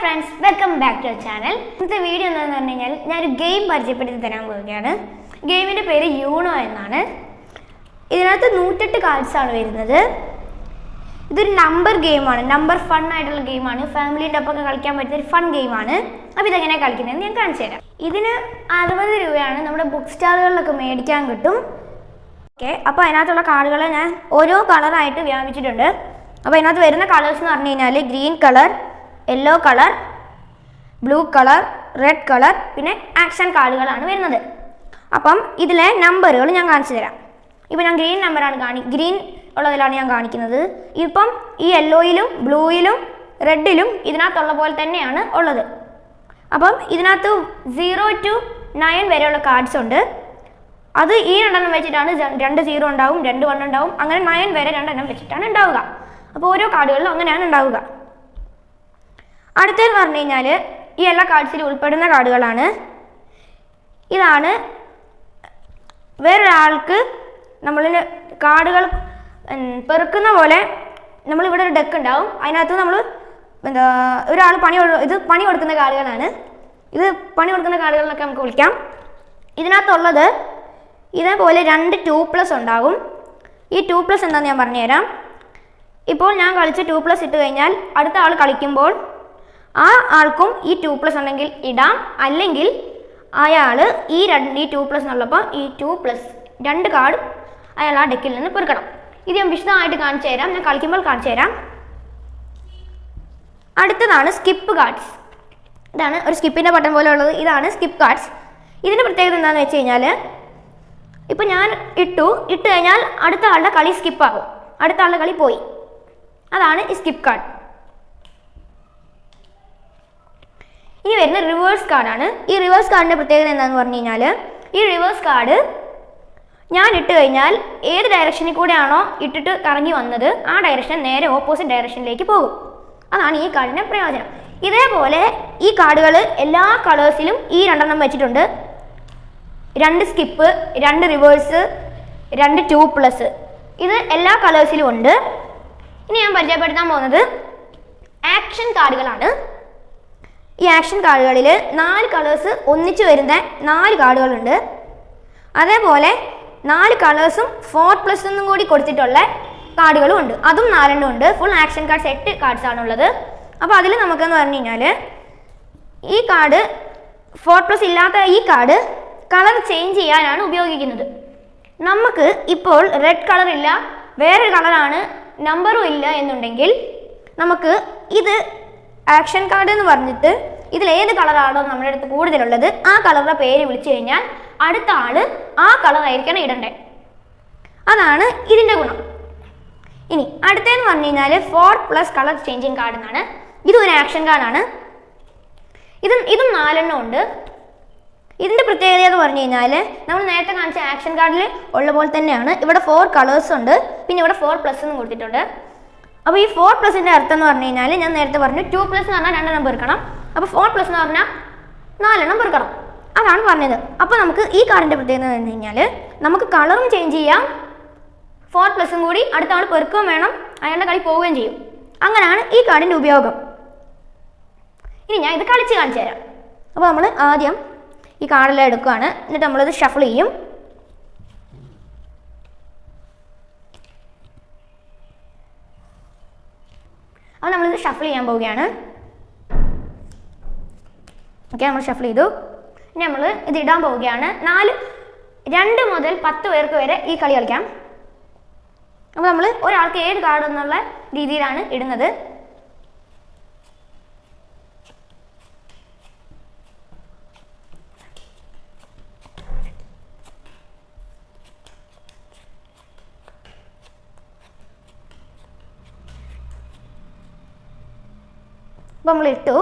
Friends welcome back to channel ഇന്നത്തെ video എന്താണെന്ന് പറഞ്ഞു കഴിഞ്ഞാൽ ഞാനൊരു ഗെയിം പരിചയപ്പെടുത്തി തരാൻ പോവുകയാണ്. ഗെയിമിന്റെ പേര് യൂണോ എന്നാണ്. ഇതിനകത്ത് നൂറ്റെട്ട് കാർഡ്സ് ആണ് വരുന്നത്. ഇതൊരു നമ്പർ ഗെയിമാണ് നമ്പർ ഫൺ ആയിട്ടുള്ള ഗെയിമാണ് ഫാമിലിന്റെ ഒപ്പം കളിക്കാൻ പറ്റുന്ന ഒരു ഫൺ ഗെയിമാണ് അപ്പോൾ ഇതെങ്ങനെയാണ് കളിക്കുന്നതെന്ന് ഞാൻ കാണിച്ചു തരാം. ഇതിന് അറുപത് രൂപയാണ് നമ്മുടെ ബുക്ക് സ്റ്റാളുകളിലൊക്കെ മേടിക്കാൻ കിട്ടും. ഓക്കെ അപ്പോൾ അതിനകത്തുള്ള കാർഡുകളെ ഞാൻ ഓരോ കളറായിട്ട് വ്യാപിച്ചിട്ടുണ്ട്. അപ്പോൾ അതിനകത്ത് വരുന്ന കളേഴ്സ് എന്ന് പറഞ്ഞു കഴിഞ്ഞാൽ green colour yellow colour blue colour red colour പിന്നെ ആക്ഷൻ കാർഡുകളാണ് വരുന്നത്. അപ്പം ഇതിലെ നമ്പറുകൾ ഞാൻ കാണിച്ചു തരാം. ഇപ്പം ഞാൻ ഗ്രീൻ നമ്പറാണ് കാണി ഗ്രീൻ ഉള്ളതിലാണ് ഞാൻ കാണിക്കുന്നത്. ഇപ്പം ഈ യെല്ലോയിലും ബ്ലൂയിലും റെഡിലും ഇതിനകത്തുള്ള പോലെ തന്നെയാണ് ഉള്ളത്. അപ്പം ഇതിനകത്ത് സീറോ ടു നയൻ വരെയുള്ള കാർഡ്സ് ഉണ്ട്. അത് ഈ രണ്ടെണ്ണം വെച്ചിട്ടാണ് രണ്ട് സീറോ ഉണ്ടാവും രണ്ട് വൺ ഉണ്ടാവും അങ്ങനെ നയൻ വരെ രണ്ടെണ്ണം വെച്ചിട്ടാണ് ഉണ്ടാവുക. അപ്പോൾ ഓരോ കാർഡുകളിലും അങ്ങനെയാണ് ഉണ്ടാവുക. അടുത്തത് പറഞ്ഞു കഴിഞ്ഞാൽ ഈ എല്ലാ കാർഡ്സിൽ ഉൾപ്പെടുന്ന കാർഡുകളാണ്. ഇതാണ് വേറൊരാൾക്ക് നമ്മളിന് കാർഡുകൾ പെറുക്കുന്ന പോലെ നമ്മളിവിടെ ഒരു ഡെക്ക് ഉണ്ടാവും. അതിനകത്ത് നമ്മൾ എന്താ ഒരാൾ പണി ഇത് പണി കൊടുക്കുന്ന കാർഡുകളാണ്. ഇത് പണി കൊടുക്കുന്ന കാർഡുകളെന്നൊക്കെ നമുക്ക് വിളിക്കാം. ഇതിനകത്തുള്ളത് ഇതേപോലെ രണ്ട് ടു പ്ലസ് ഉണ്ടാകും. ഈ ടു പ്ലസ് എന്താണെന്ന് ഞാൻ പറഞ്ഞുതരാം. ഇപ്പോൾ ഞാൻ കളിച്ച് ടു പ്ലസ് ഇട്ട് കഴിഞ്ഞാൽ അടുത്ത ആൾ കളിക്കുമ്പോൾ ആ ആൾക്കും ഈ ടു പ്ലസ് ഉണ്ടെങ്കിൽ ഇടാം. അല്ലെങ്കിൽ അയാൾ ഈ രണ്ട് ഈ ടു പ്ലസ് എന്നുള്ളപ്പോൾ ഈ ടു പ്ലസ് രണ്ട് കാർഡ് അയാൾ ആ ഡെക്കിൽ നിന്ന് പെറുക്കണം. ഇത് ഞാൻ വിശദമായിട്ട് കാണിച്ചു തരാം. ഞാൻ കളിക്കുമ്പോൾ കാണിച്ചു തരാം. അടുത്തതാണ് സ്കിപ്പ് കാർഡ്സ് ഇതാണ് ഒരു സ്കിപ്പിന്റെ ബട്ടൺ പോലെ ഉള്ളത്. ഇതാണ് സ്കിപ്പ് കാർഡ്സ് ഇതിന്റെ പ്രത്യേകത എന്താണെന്ന് വെച്ച് കഴിഞ്ഞാൽ ഇപ്പം ഞാൻ ഇട്ടു. ഇട്ട് കഴിഞ്ഞാൽ അടുത്ത ആളുടെ കളി സ്കിപ്പാകും അടുത്ത ആളുടെ കളി പോയി. അതാണ് ഈ സ്കിപ്പ് കാർഡ് ഇനി വരുന്ന റിവേഴ്സ് കാർഡാണ് ഈ റിവേഴ്സ് കാർഡിന്റെ പ്രത്യേകത എന്താണെന്ന് പറഞ്ഞു കഴിഞ്ഞാൽ ഈ റിവേഴ്സ് കാർഡ് ഞാൻ ഇട്ട് കഴിഞ്ഞാൽ ഏത് ഡയറക്ഷനിൽ കൂടെയാണോ ഇട്ടിട്ട് കറങ്ങി വന്നത് ആ ഡയറക്ഷൻ നേരെ ഓപ്പോസിറ്റ് ഡയറക്ഷനിലേക്ക് പോകും. അതാണ് ഈ കാർഡിന്റെ പ്രയോജനം. ഇതേപോലെ ഈ കാർഡുകൾ എല്ലാ കളേഴ്സിലും ഈ രണ്ടെണ്ണം വെച്ചിട്ടുണ്ട്. രണ്ട് സ്കിപ്പ് രണ്ട് റിവേഴ്സ് രണ്ട് ടു പ്ലസ് ഇത് എല്ലാ കളേഴ്സിലും ഉണ്ട്. ഇനി ഞാൻ പരിചയപ്പെടുത്താൻ പോകുന്നത് ആക്ഷൻ കാർഡുകളാണ് ഈ ആക്ഷൻ കാർഡുകളിൽ നാല് കളേഴ്സ് ഒന്നിച്ചു വരുന്ന നാല് കാർഡുകളുണ്ട് അതേപോലെ നാല് കളേഴ്സും ഫോർ പ്ലസ് ഒന്നും കൂടി കൊടുത്തിട്ടുള്ള കാർഡുകളും ഉണ്ട്. അതും നാലെണ്ണം ഉണ്ട്. ഫുൾ ആക്ഷൻ കാർഡ്സ് എട്ട് കാർഡ്സ് ആണുള്ളത്. അപ്പോൾ അതിൽ നമുക്കെന്ന് പറഞ്ഞു കഴിഞ്ഞാൽ ഈ കാർഡ് ഫോർ പ്ലസ് ഇല്ലാത്ത ഈ കാർഡ് കളർ ചേഞ്ച് ചെയ്യാനാണ് ഉപയോഗിക്കുന്നത്. നമുക്ക് ഇപ്പോൾ റെഡ് കളർ ഇല്ല വേറൊരു കളറാണ് നമ്പറും ഇല്ല എന്നുണ്ടെങ്കിൽ നമുക്ക് ഇത് ആക്ഷൻ കാർഡ് എന്ന് പറഞ്ഞിട്ട് ഇതിൽ ഏത് കളറാണോ നമ്മുടെ അടുത്ത് കൂടുതലുള്ളത് ആ കളറുടെ പേര് വിളിച്ചു കഴിഞ്ഞാൽ അടുത്ത ആൾ ആ കളർ ആയിരിക്കണം ഇടണ്ടേ. അതാണ് ഇതിന്റെ ഗുണം. ഇനി അടുത്തതെന്ന് പറഞ്ഞു കഴിഞ്ഞാൽ four plus colour changing card എന്നാണ്. ഇതും ഒരു ആക്ഷൻ കാർഡാണ് ഇതും ഇതും നാലെണ്ണം ഉണ്ട്. ഇതിന്റെ പ്രത്യേകത എന്ന് പറഞ്ഞു കഴിഞ്ഞാൽ നമ്മൾ നേരത്തെ കാണിച്ച ആക്ഷൻ കാർഡിൽ ഉള്ള പോലെ തന്നെയാണ്. ഇവിടെ ഫോർ കളേഴ്സ് ഉണ്ട്. പിന്നെ ഇവിടെ ഫോർ പ്ലസ് എന്ന് കൊടുത്തിട്ടുണ്ട്. അപ്പോൾ ഈ ഫോർ പ്ലസിന്റെ അർത്ഥം എന്ന് പറഞ്ഞു കഴിഞ്ഞാൽ ഞാൻ നേരത്തെ പറഞ്ഞു ടു പ്ലസ് എന്ന് പറഞ്ഞാൽ രണ്ടെണ്ണം പെറുക്കണം അപ്പോൾ ഫോർ പ്ലസ് എന്ന് പറഞ്ഞാൽ നാലെണ്ണം പെറുക്കണം അതാണ് പറഞ്ഞത്. അപ്പോൾ നമുക്ക് ഈ കാറിന്റെ പ്രത്യേകത എന്ന് പറഞ്ഞു കഴിഞ്ഞാൽ നമുക്ക് കളറും ചേഞ്ച് ചെയ്യാം. ഫോർ പ്ലസും കൂടി അടുത്ത ആൾ പെറുക്കുകയും വേണം. അയാളുടെ കളി പോവുകയും ചെയ്യും. അങ്ങനെയാണ് ഈ കാർഡിന്റെ ഉപയോഗം. ഇനി ഞാൻ ഇത് കളിച്ച് കാണിച്ചു തരാം. അപ്പോൾ നമ്മൾ ആദ്യം ഈ കാർഡെല്ലാം എടുക്കുകയാണ് എന്നിട്ട് നമ്മളത് ഷഫിൾ ചെയ്യും. അപ്പോൾ നമ്മളിത് ഷഫിൾ ചെയ്യാൻ പോവുകയാണ്. ഓക്കെ നമ്മൾ ഷഫിൾ ചെയ്തു. ഇനി നമ്മൾ ഇത് ഇടാൻ പോവുകയാണ്. നാല് രണ്ട് മുതൽ പത്ത് പേർക്ക് വരെ ഈ കളി കളിക്കാം. അപ്പോൾ നമ്മൾ ഒരാൾക്ക് ഏഴ് കാർഡ് എന്നുള്ള രീതിയിലാണ് ഇടുന്നത്. അപ്പോൾ നമ്മൾ ഇട്ടു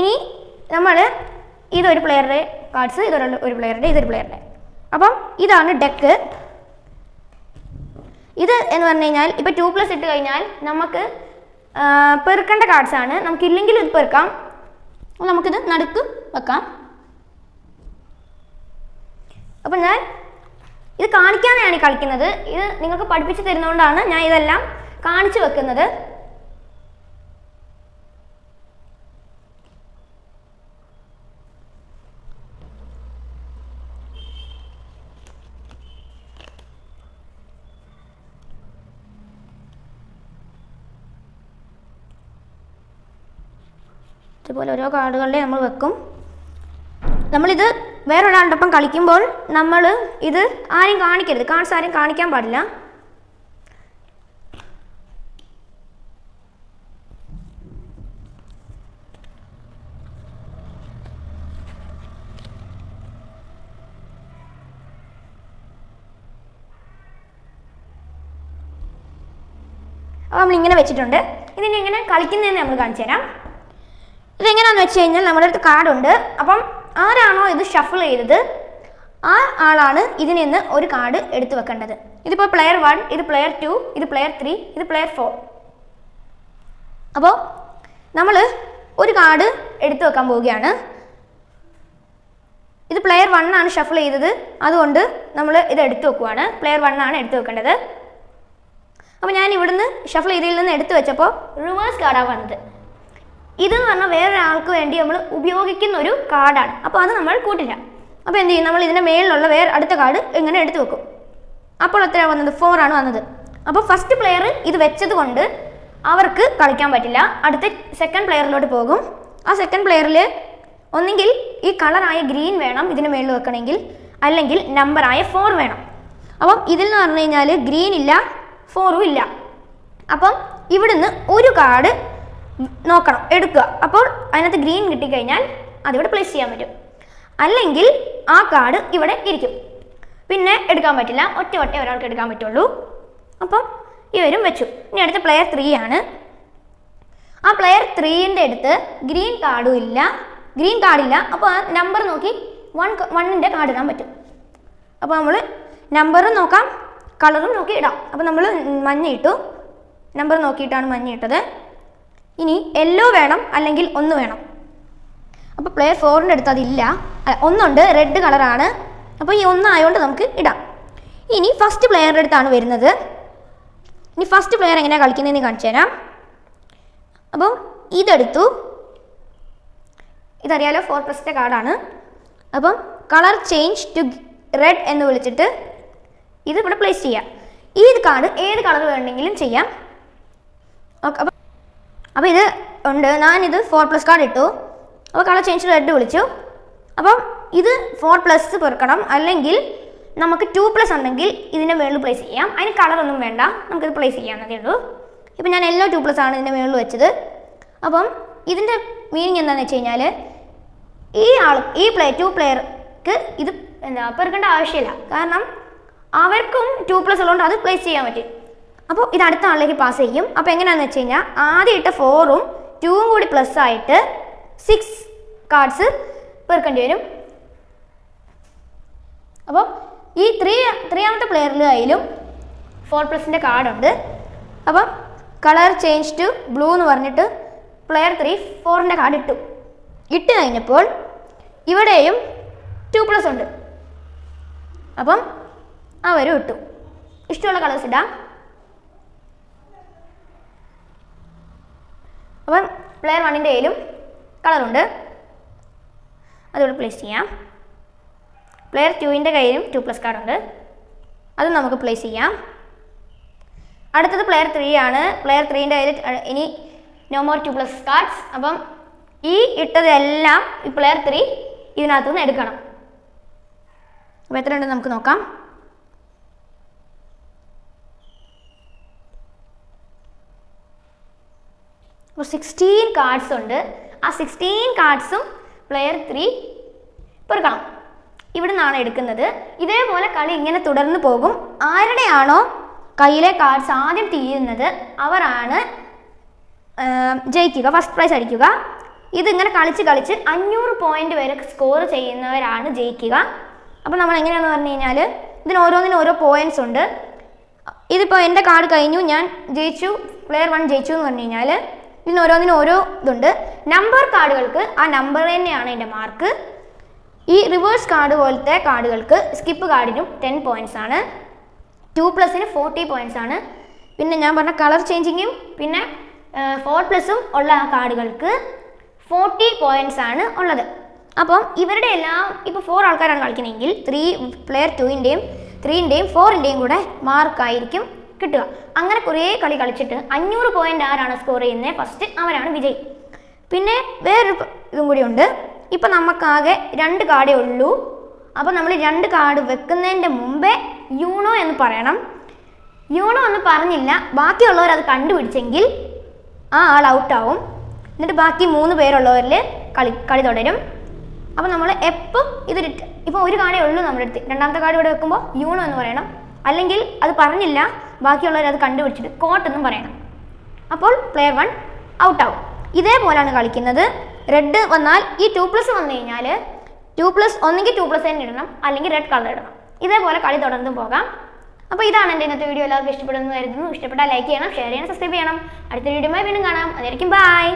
ഇനി നമ്മൾ ഇതൊരു പ്ലെയറുടെ കാർഡ്സ് ഇതൊരു ഒരു പ്ലെയറുടെ ഇതൊരു പ്ലെയറുടെ അപ്പം ഇതാണ് ഡെക്ക് ഇത് എന്ന് പറഞ്ഞു കഴിഞ്ഞാൽ ഇപ്പോൾ ടു പ്ലസ് ഇട്ട് കഴിഞ്ഞാൽ നമുക്ക് പെറുക്കേണ്ട കാർഡ്സ് ആണ്. നമുക്ക് ഇല്ലെങ്കിലും ഇത് പെറുക്കാം. നമുക്കിത് നടുക്ക് വെക്കാം. അപ്പം ഞാൻ ഇത് കാണിക്കാനാണ് കളിക്കുന്നത്. ഇത് നിങ്ങൾക്ക് പഠിപ്പിച്ച് തരുന്നതുകൊണ്ടാണ് ഞാൻ ഇതെല്ലാം കാണിച്ചു വെക്കുന്നത്. ഇതുപോലെ ഓരോ കാർഡുകളുടെ നമ്മൾ വെക്കും. നമ്മളിത് വേറൊരാളുടെ ഒപ്പം കളിക്കുമ്പോൾ നമ്മൾ ഇത് ആരും കാണിക്കരുത്. കാർഡ്സ് ആരും കാണിക്കാൻ പാടില്ല. അപ്പോൾ നമ്മൾ ഇങ്ങനെ വെച്ചിട്ടുണ്ട്. ഇതിനെ എങ്ങനെ കളിക്കുന്നതെന്ന് നമ്മൾ കാണിച്ചു തരാം ഇതെങ്ങനെയാണെന്ന് വെച്ച് കഴിഞ്ഞാൽ നമ്മുടെ അടുത്ത് കാർഡുണ്ട്. അപ്പം ആരാണോ ഇത് ഷഫിൾ ചെയ്തത് ആ ആളാണ് ഇതിൽ നിന്ന് ഒരു കാർഡ് എടുത്തു വെക്കേണ്ടത്. ഇതിപ്പോൾ പ്ലെയർ വൺ ഇത് പ്ലെയർ ടു ഇത് പ്ലെയർ ത്രീ ഇത് പ്ലെയർ ഫോർ അപ്പോൾ നമ്മൾ ഒരു കാർഡ് എടുത്തു വെക്കാൻ പോവുകയാണ്. ഇത് പ്ലെയർ വൺ ആണ് ഷഫിൾ ചെയ്തത്. അതുകൊണ്ട് നമ്മൾ ഇത് എടുത്തു വെക്കുവാണ്. പ്ലെയർ വൺ ആണ് എടുത്തു വെക്കേണ്ടത്. അപ്പോൾ ഞാൻ ഇവിടുന്ന് ഷഫിൾ ചെയ്തതിൽ നിന്ന് എടുത്തു വെച്ചപ്പോൾ റിവേഴ്സ് കാർഡാണ് വന്നത്. ഇതെന്ന് പറഞ്ഞാൽ വേറൊരാൾക്ക് വേണ്ടി നമ്മൾ ഉപയോഗിക്കുന്ന ഒരു കാർഡാണ്. അപ്പോൾ അത് നമ്മൾ കൂട്ടില്ല. അപ്പോൾ എന്ത് ചെയ്യും? നമ്മൾ ഇതിന്റെ മേളിലുള്ള വേറെ അടുത്ത കാർഡ് ഇങ്ങനെ എടുത്തു വെക്കും. അപ്പോൾ എത്ര വന്നത്? ഫോർ ആണ് വന്നത്. അപ്പോൾ ഫസ്റ്റ് പ്ലെയർ ഇത് വെച്ചത് കൊണ്ട് അവർക്ക് കളിക്കാൻ പറ്റില്ല. അടുത്ത സെക്കൻഡ് പ്ലെയറിലോട്ട് പോകും. ആ സെക്കൻഡ് പ്ലെയറിൽ ഒന്നെങ്കിൽ ഈ കളറായ ഗ്രീൻ വേണം ഇതിന് മേളിൽ വെക്കണമെങ്കിൽ അല്ലെങ്കിൽ നമ്പറായ ഫോർ വേണം. അപ്പം ഇതിൽ നിന്ന് പറഞ്ഞു കഴിഞ്ഞാൽ ഗ്രീൻ ഇല്ല ഫോറും ഇല്ല. അപ്പം ഇവിടുന്ന് ഒരു കാർഡ് നോക്കണം എടുക്കുക. അപ്പോൾ അതിനകത്ത് ഗ്രീൻ കിട്ടിക്കഴിഞ്ഞാൽ അതിവിടെ പ്ലേസ് ചെയ്യാൻ പറ്റും. അല്ലെങ്കിൽ ആ കാർഡ് ഇവിടെ ഇരിക്കും. പിന്നെ എടുക്കാൻ പറ്റില്ല. ഒറ്റ ഒറ്റ ഒരാൾക്ക് എടുക്കാൻ പറ്റുള്ളൂ. അപ്പം ഇവരും വെച്ചു. ഇനി അടുത്ത പ്ലെയർ ത്രീ ആണ്. ആ പ്ലെയർ ത്രീന്റെ അടുത്ത് ഗ്രീൻ കാർഡും ഇല്ല. ഗ്രീൻ കാർഡില്ല അപ്പോൾ ആ നമ്പർ നോക്കി വൺ വണ്ണിന്റെ കാർഡ് ഇടാൻ പറ്റും. അപ്പോൾ നമ്മൾ നമ്പറും നോക്കാം. കളറും നോക്കി ഇടാം. അപ്പോൾ നമ്മൾ മഞ്ഞ ഇട്ടു. നമ്പർ നോക്കിയിട്ടാണ് മഞ്ഞ ഇട്ടത്. ഇനി യെല്ലോ വേണം അല്ലെങ്കിൽ ഒന്ന് വേണം. അപ്പോൾ പ്ലെയർ ഫോറിന്റെ അടുത്ത് അതില്ല. ഒന്നുണ്ട് റെഡ് കളറാണ് അപ്പോൾ ഈ ഒന്നായതുകൊണ്ട് നമുക്ക് ഇടാം. ഇനി ഫസ്റ്റ് പ്ലെയറുടെ അടുത്താണ് വരുന്നത്. ഇനി ഫസ്റ്റ് പ്ലെയർ എങ്ങനെയാണ് കളിക്കുന്നതെന്ന് കാണിച്ചു തരാം. അപ്പോൾ ഇതെടുത്തു. ഇതറിയാലോ ഫോർ പ്ലസിന്റെ കാർഡാണ് അപ്പം കളർ ചേഞ്ച് ടു റെഡ് എന്ന് വിളിച്ചിട്ട് ഇത് ഇവിടെ പ്ലേസ് ചെയ്യാം. ഈ കാർഡ് ഏത് കളർ വേണമെങ്കിലും ചെയ്യാം. ഓക്കെ അപ്പോൾ ഇത് ഉണ്ട്. ഞാനിത് ഫോർ പ്ലസ് കാർഡ് ഇട്ടു. അപ്പോൾ കളർ ചേഞ്ച് റെഡ് വിളിച്ചു. അപ്പം ഇത് ഫോർ പ്ലസ് പെറുക്കണം. അല്ലെങ്കിൽ നമുക്ക് ടു പ്ലസ് ഉണ്ടെങ്കിൽ ഇതിന്റെ മുകളിൽ പ്ലേസ് ചെയ്യാം. അതിന് കളറൊന്നും വേണ്ട. നമുക്കിത് പ്ലേസ് ചെയ്യാവുന്നതേ ഉള്ളൂ. ഇപ്പം ഞാൻ എല്ലോ ടു പ്ലസ് ആണ് ഇതിന്റെ മുകളിൽ വെച്ചത്. അപ്പം ഇതിന്റെ മീനിങ് എന്താണെന്ന് വെച്ച് കഴിഞ്ഞാൽ ഈ ആൾ ഈ പ്ലേ ടു പ്ലെയർക്ക് ഇത് എന്താ പെറുക്കേണ്ട ആവശ്യമില്ല. കാരണം അവർക്കും ടു പ്ലസ് ഉള്ളതുകൊണ്ട് അത് പ്ലേസ് ചെയ്യാൻ പറ്റും. അപ്പോൾ ഇത് അടുത്ത ആളിലേക്ക് പാസ് ചെയ്യും. അപ്പോൾ എങ്ങനെയാണെന്ന് വെച്ച് കഴിഞ്ഞാൽ ആദ്യം ഇട്ട ഫോറും ടൂവും കൂടി പ്ലസ് ആയിട്ട് സിക്സ് കാർഡ്സ് പെറുക്കേണ്ടി വരും. അപ്പോൾ ഈ ത്രീ ത്രീയാമത്തെ പ്ലെയറിൽ കയ്യിലും ഫോർ പ്ലസിന്റെ കാർഡുണ്ട് അപ്പം കളർ ചേഞ്ച് ടു ബ്ലൂ എന്ന് പറഞ്ഞിട്ട് പ്ലെയർ ത്രീ ഫോറിന്റെ കാർഡ് ഇട്ടു. ഇട്ട് കഴിഞ്ഞപ്പോൾ ഇവിടെയും ടു പ്ലസ് ഉണ്ട്. അപ്പം അവരും ഇട്ടു. ഇഷ്ടമുള്ള കളേഴ്സ് ഇടാം. അപ്പം പ്ലെയർ വണ്ണിന്റെ കയ്യിലും കളറുണ്ട് അതുകൊണ്ട് പ്ലേസ് ചെയ്യാം. പ്ലെയർ ടുവിന്റെ കയ്യിലും ടു പ്ലസ് കാർഡുണ്ട് അത് നമുക്ക് പ്ലേസ് ചെയ്യാം. അടുത്തത് പ്ലെയർ ത്രീ ആണ്. പ്ലെയർ ത്രീന്റെ കയ്യിൽ ഇനി no more two plus cards അപ്പം ഈ ഇട്ടതെല്ലാം ഈ പ്ലെയർ ത്രീ ഇതിനകത്തുനിന്ന് എടുക്കണം. അപ്പോൾ എത്ര ഉണ്ടെന്ന് നമുക്ക് നോക്കാം. അപ്പോൾ സിക്സ്റ്റീൻ കാർഡ്സ് ഉണ്ട്. ആ സിക്സ്റ്റീൻ കാർഡ്സും പ്ലെയർ ത്രീ പെറുക്കണം. ഇവിടെ നിന്നാണ് എടുക്കുന്നത്. ഇതേപോലെ കളി ഇങ്ങനെ തുടർന്ന് പോകും. ആരുടെയാണോ കയ്യിലെ കാർഡ്സ് ആദ്യം തീരുന്നത് അവരാണ് ജയിക്കുക ഫസ്റ്റ് പ്രൈസ് അടിക്കുക. ഇതിങ്ങനെ കളിച്ച് കളിച്ച് അഞ്ഞൂറ് പോയിന്റ് വരെ സ്കോർ ചെയ്യുന്നവരാണ് ജയിക്കുക. അപ്പോൾ നമ്മൾ എങ്ങനെയാണെന്ന് പറഞ്ഞു കഴിഞ്ഞാൽ ഇതിന് ഓരോന്നിനും ഓരോ പോയിന്റ്സ് ഉണ്ട്. ഇതിപ്പോൾ എന്റെ കാർഡ് കഴിഞ്ഞു ഞാൻ ജയിച്ചു പ്ലെയർ വൺ ജയിച്ചു എന്ന് പറഞ്ഞു കഴിഞ്ഞാൽ ഇതിന് ഓരോന്നിനും ഓരോ ഇതുണ്ട്. നമ്പർ കാർഡുകൾക്ക് ആ നമ്പർ തന്നെയാണ് എന്റെ മാർക്ക് ഈ റിവേഴ്സ് കാർഡ് പോലത്തെ കാർഡുകൾക്ക് സ്കിപ്പ് കാർഡിനും ടെൻ പോയിന്റ്സ് ആണ്. ടു പ്ലസിന് ഫോർട്ടി പോയിന്റ്സ് ആണ്. പിന്നെ ഞാൻ പറഞ്ഞ കളർ ചേഞ്ചിങ്ങും പിന്നെ ഫോർ പ്ലസും ഉള്ള കാർഡുകൾക്ക് ഫോർട്ടി പോയിന്റ്സ് ആണ് ഉള്ളത്. അപ്പം ഇവരുടെ എല്ലാം ഇപ്പോൾ ഫോർ ആൾക്കാരാണ് കളിക്കണമെങ്കിൽ ത്രീ പ്ലെയർ ടുവിന്റെയും ത്രീന്റെയും ഫോറിന്റെയും കൂടെ മാർക്കായിരിക്കും കിട്ടുക. അങ്ങനെ കുറേ കളി കളിച്ചിട്ട് അഞ്ഞൂറ് പോയിന്റ് ആരാണ് സ്കോർ ചെയ്യുന്നത് ഫസ്റ്റ് അവനാണ് വിജയി. പിന്നെ വേറൊരു ഇതും കൂടി ഉണ്ട്. ഇപ്പം നമുക്കാകെ രണ്ട് കാർഡേ ഉള്ളൂ. അപ്പോൾ നമ്മൾ രണ്ട് കാർഡ് വെക്കുന്നതിന്റെ മുമ്പേ യൂണോ എന്ന് പറയണം. യൂണോ എന്ന് പറഞ്ഞില്ല. ബാക്കിയുള്ളവർ അത് കണ്ടുപിടിച്ചെങ്കിൽ ആ ആൾ ഔട്ടാവും എന്നിട്ട് ബാക്കി മൂന്ന് പേരുള്ളവരിൽ കളി കളി തുടരും. അപ്പോൾ നമ്മൾ എപ്പം ഇത് ഇപ്പോൾ ഒരു കാർഡേ ഉള്ളൂ നമ്മുടെ അടുത്ത്. രണ്ടാമത്തെ കാർഡ് ഇവിടെ വെക്കുമ്പോൾ യൂണോ എന്ന് പറയണം. അല്ലെങ്കിൽ അത് പറഞ്ഞില്ല ബാക്കിയുള്ളവർ അത് കണ്ടുപിടിച്ചിട്ട് കോട്ട് എന്നും പറയണം. അപ്പോൾ പ്ലെയർ വൺ ഔട്ടാവും ഇതേപോലെയാണ് കളിക്കുന്നത്. റെഡ് വന്നാൽ ഈ ടു പ്ലസ് വന്നു കഴിഞ്ഞാൽ ടു പ്ലസ് ഒന്നെങ്കിൽ ടു പ്ലസ് തന്നെ ഇടണം അല്ലെങ്കിൽ റെഡ് കളർ ഇടണം. ഇതേപോലെ കളി തുടർന്നും പോകാം. അപ്പോൾ ഇതാണ് എന്റെ ഇന്നത്തെ വീഡിയോ എല്ലാവർക്കും ഇഷ്ടപ്പെടുന്നു കരുതുന്നു. ഇഷ്ടപ്പെട്ടാൽ ലൈക്ക് ചെയ്യണം ഷെയർ ചെയ്യണം സബ്സ്ക്രൈബ് ചെയ്യണം. അടുത്ത വീഡിയോയുമായി വീണ്ടും കാണാം. അതായിരിക്കും ബൈ